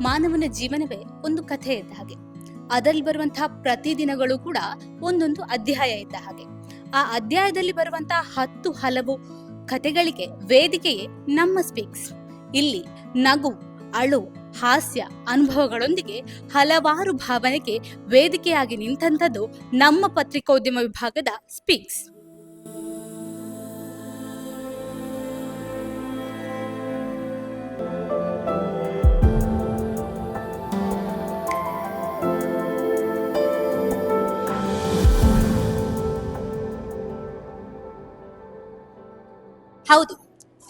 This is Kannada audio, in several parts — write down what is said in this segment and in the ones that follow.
ಮಾನವನ ಜೀವನವೇ ಒಂದು ಕಥೆ ಇದ್ದ ಹಾಗೆ. ಅದರಲ್ಲಿ ಬರುವಂತಹ ಪ್ರತಿದಿನಗಳು ಕೂಡ ಒಂದೊಂದು ಅಧ್ಯಾಯ ಇದ್ದ ಹಾಗೆ. ಆ ಅಧ್ಯಾಯದಲ್ಲಿ ಬರುವಂತಹ ಹತ್ತು ಹಲವು ಕಥೆಗಳಿಗೆ ವೇದಿಕೆಯೇ ನಮ್ಮ ಸ್ಪೀಕ್ಸ್ ಇಲ್ಲಿ ನಗು, ಅಳು, ಹಾಸ್ಯ ಅನುಭವಗಳೊಂದಿಗೆ ಹಲವಾರು ಭಾವನೆಗೆ ವೇದಿಕೆಯಾಗಿ ನಿಂತಂಥದ್ದು ನಮ್ಮ ಪತ್ರಿಕೋದ್ಯಮ ವಿಭಾಗದ ಸ್ಪೀಕ್ಸ್ ಹೌದು.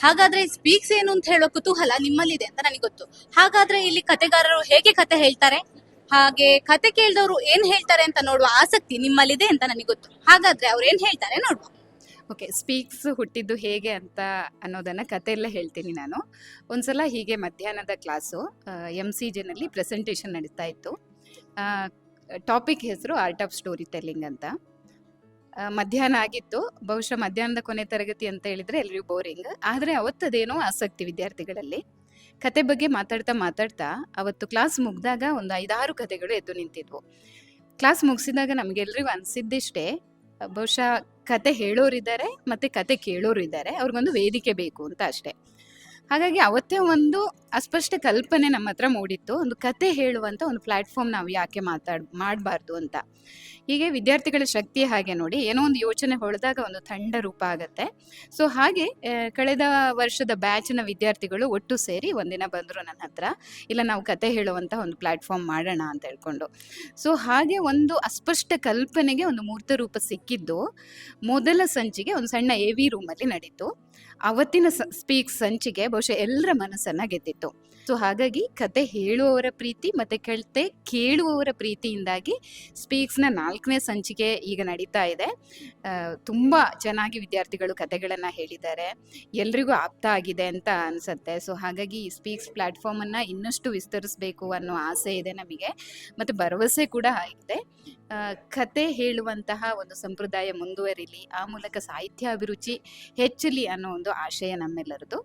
ಹಾಗಾದ್ರೆ ಸ್ಪೀಕ್ಸ್ ಏನು ಅಂತ ಹೇಳೋ ಕುತೂಹಲ ನಿಮ್ಮಲ್ಲಿದೆ ಅಂತ ನನಗೆ ಗೊತ್ತು. ಹಾಗಾದ್ರೆ ಇಲ್ಲಿ ಕತೆಗಾರರು ಹೇಗೆ ಕತೆ ಹೇಳ್ತಾರೆ? ಹಾಗೆ ಕತೆ ಕೇಳಿದವರು ಏನ್ ಹೇಳ್ತಾರೆ ಅಂತ ನೋಡುವ ಆಸಕ್ತಿ ನಿಮ್ಮಲ್ಲಿದೆ ಅಂತ ನನಗೆ ಗೊತ್ತು. ಹಾಗಾದ್ರೆ ಅವ್ರು ಏನ್ ಹೇಳ್ತಾರೆ ನೋಡುವ. ಓಕೆ ಸ್ಪೀಕ್ಸ್ ಹುಟ್ಟಿದ್ದು ಹೇಗೆ ಅಂತ ಅನ್ನೋದನ್ನ ಕಥೆಯಲ್ಲೇ ಹೇಳ್ತೀನಿ ನಾನು. ಒಂದ್ಸಲ ಹೀಗೆ ಮಧ್ಯಾಹ್ನದ ಕ್ಲಾಸು ಎಂ ಸಿ ಜಿನಲ್ಲಿ ಪ್ರೆಸೆಂಟೇಷನ್ ನಡೀತಾ ಇತ್ತು. ಟಾಪಿಕ್ ಹೆಸರು ಆರ್ಟ್ ಆಫ್ ಸ್ಟೋರಿ ಟೆಲ್ಲಿಂಗ್ ಅಂತ. ಮಧ್ಯಾಹ್ನ ಆಗಿತ್ತು. ಬಹುಶಃ ಮಧ್ಯಾಹ್ನದ ಕೊನೆ ತರಗತಿ ಅಂತ ಹೇಳಿದ್ರೆ ಎಲ್ರಿಗೂ ಬೋರಿಂಗ್. ಆದರೆ ಅವತ್ತದೇನೋ ಆಸಕ್ತಿ ವಿದ್ಯಾರ್ಥಿಗಳಲ್ಲಿ. ಕತೆ ಬಗ್ಗೆ ಮಾತಾಡ್ತಾ ಮಾತಾಡ್ತಾ ಅವತ್ತು ಕ್ಲಾಸ್ ಮುಗಿದಾಗ ಒಂದು ಐದಾರು ಕತೆಗಳು ಎದ್ದು ನಿಂತಿದ್ವು. ಕ್ಲಾಸ್ ಮುಗಿಸಿದಾಗ ನಮಗೆಲ್ರಿಗೂ ಅನಿಸಿದ್ದಿಷ್ಟೇ, ಬಹುಶಃ ಕತೆ ಹೇಳೋರಿದ್ದಾರೆ ಮತ್ತೆ ಕತೆ ಕೇಳೋರು ಇದ್ದಾರೆ ಅವ್ರಿಗೊಂದು ವೇದಿಕೆ ಬೇಕು ಅಂತ ಅಷ್ಟೇ. ಹಾಗಾಗಿ ಅವತ್ತೇ ಒಂದು ಅಸ್ಪಷ್ಟ ಕಲ್ಪನೆ ನಮ್ಮ ಹತ್ರ ಮೂಡಿತ್ತು. ಒಂದು ಕತೆ ಹೇಳುವಂಥ ಒಂದು ಪ್ಲಾಟ್ಫಾರ್ಮ್ ನಾವು ಯಾಕೆ ಮಾತಾಡ್, ಮಾಡಬಾರ್ದು ಅಂತ. ಹೀಗೆ ವಿದ್ಯಾರ್ಥಿಗಳ ಶಕ್ತಿ ಹಾಗೆ ನೋಡಿ ಏನೋ ಒಂದು ಯೋಚನೆ ಹೊಳೆದಾಗ ಒಂದು ತಂಡ ರೂಪ ಆಗುತ್ತೆ. ಸೊ ಹಾಗೆ ಕಳೆದ ವರ್ಷದ ಬ್ಯಾಚ್ನ ವಿದ್ಯಾರ್ಥಿಗಳು ಒಟ್ಟು ಸೇರಿ ಒಂದಿನ ಬಂದರು ನನ್ನ ಹತ್ರ. ಇಲ್ಲ, ನಾವು ಕತೆ ಹೇಳುವಂಥ ಒಂದು ಪ್ಲಾಟ್ಫಾರ್ಮ್ ಮಾಡೋಣ ಅಂತ ಹೇಳ್ಕೊಂಡು. ಸೊ ಹಾಗೆ ಒಂದು ಅಸ್ಪಷ್ಟ ಕಲ್ಪನೆಗೆ ಒಂದು ಮೂರ್ತ ರೂಪ ಸಿಕ್ಕಿದ್ದು ಮೊದಲ ಸಂಚಿಗೆ ಒಂದು ಸಣ್ಣ ಎ ವಿ ರೂಮಲ್ಲಿ ನಡೀತು. ಅವತ್ತಿನ ಸ್ಪೀಕ್ ಸಂಚಿಗೆ ಬಹುಶಃ ಎಲ್ಲರ ಮನಸ್ಸನ್ನ ಗೆದ್ದಿತ್ತು. ಸೊ ಹಾಗಾಗಿ ಕತೆ ಹೇಳುವವರ ಪ್ರೀತಿ ಮತ್ತೆ ಕತೆ ಕೇಳುವವರ ಪ್ರೀತಿಯಿಂದಾಗಿ ಸ್ಪೀಕ್ಸ್ನ ನಾಲ್ಕನೇ ಸಂಚಿಕೆ ಈಗ ನಡೀತಾ ಇದೆ. ತುಂಬ ಚೆನ್ನಾಗಿ ವಿದ್ಯಾರ್ಥಿಗಳು ಕತೆಗಳನ್ನು ಹೇಳಿದ್ದಾರೆ. ಎಲ್ರಿಗೂ ಆಪ್ತ ಆಗಿದೆ ಅಂತ ಅನ್ಸುತ್ತೆ. ಸೊ ಹಾಗಾಗಿ ಈ ಸ್ಪೀಕ್ಸ್ ಪ್ಲಾಟ್ಫಾರ್ಮ್ ಅನ್ನ ಇನ್ನಷ್ಟು ವಿಸ್ತರಿಸಬೇಕು ಅನ್ನೋ ಆಸೆ ಇದೆ ನಮಗೆ. ಮತ್ತೆ ಭರವಸೆ ಕೂಡ ಇದೆ ಆ, ಕತೆ ಹೇಳುವಂತಹ ಒಂದು ಸಂಪ್ರದಾಯ ಮುಂದುವರಿಲಿ ಆ ಮೂಲಕ ಸಾಹಿತ್ಯ ಅಭಿರುಚಿ ಹೆಚ್ಚಲಿ ಅನ್ನೋ ಒಂದು ಆಶಯ ನಮ್ಮೆಲ್ಲರದು.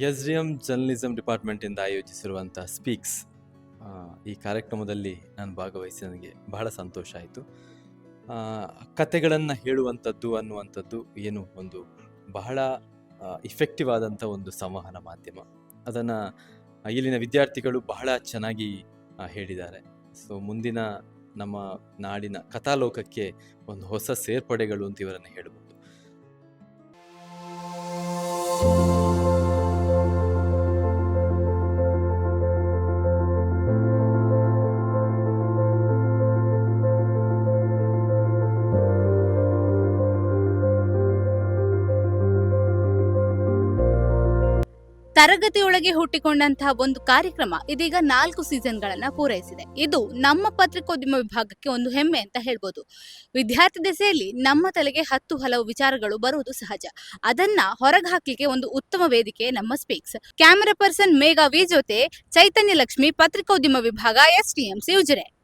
ಎಸ್ ಡಿ ಎಂ ಜರ್ನಲಿಸಮ್ ಡಿಪಾರ್ಟ್ಮೆಂಟಿಂದ ಆಯೋಜಿಸಿರುವಂಥ ಸ್ಪೀಕ್ಸ್ ಈ ಕಾರ್ಯಕ್ರಮದಲ್ಲಿ ನಾನು ಭಾಗವಹಿಸಿ ನನಗೆ ಬಹಳ ಸಂತೋಷ ಆಯಿತು. ಕತೆಗಳನ್ನು ಹೇಳುವಂಥದ್ದು ಅನ್ನುವಂಥದ್ದು ಏನು ಒಂದು ಬಹಳ ಇಫೆಕ್ಟಿವ್ ಆದಂಥ ಒಂದು ಸಂವಹನ ಮಾಧ್ಯಮ. ಅದನ್ನು ಇಲ್ಲಿನ ವಿದ್ಯಾರ್ಥಿಗಳು ಬಹಳ ಚೆನ್ನಾಗಿ ಹೇಳಿದ್ದಾರೆ. ಸೊ, ಮುಂದಿನ ನಮ್ಮ ನಾಡಿನ ಕಥಾಲೋಕಕ್ಕೆ ಒಂದು ಹೊಸ ಸೇರ್ಪಡೆಗಳು ಅಂತ ಇವರನ್ನು ಹೇಳ್ಬೋದು ತರಗತಿಯೊಳಗೆ ಹುಟ್ಟಿಕೊಂಡಂತಹ ಒಂದು ಕಾರ್ಯಕ್ರಮ ಇದೀಗ ನಾಲ್ಕು ಸೀಸನ್ಗಳನ್ನ ಪೂರೈಸಿದೆ. ಇದು ನಮ್ಮ ಪತ್ರಿಕೋದ್ಯಮ ವಿಭಾಗಕ್ಕೆ ಒಂದು ಹೆಮ್ಮೆ ಅಂತ ಹೇಳ್ಬೋದು. ವಿದ್ಯಾರ್ಥಿ ದೆಸೆಯಲ್ಲಿ ನಮ್ಮ ತಲೆಗೆ ಹತ್ತು ಹಲವು ವಿಚಾರಗಳು ಬರುವುದು ಸಹಜ. ಅದನ್ನ ಹೊರಗೆ ಹಾಕಲಿಕ್ಕೆ ಒಂದು ಉತ್ತಮ ವೇದಿಕೆ ನಮ್ಮ speaks. Camera person Megha V ಜೊತೆ ಚೈತನ್ಯ ಲಕ್ಷ್ಮಿ ಪತ್ರಿಕೋದ್ಯಮ ವಿಭಾಗ S D M C Ujire.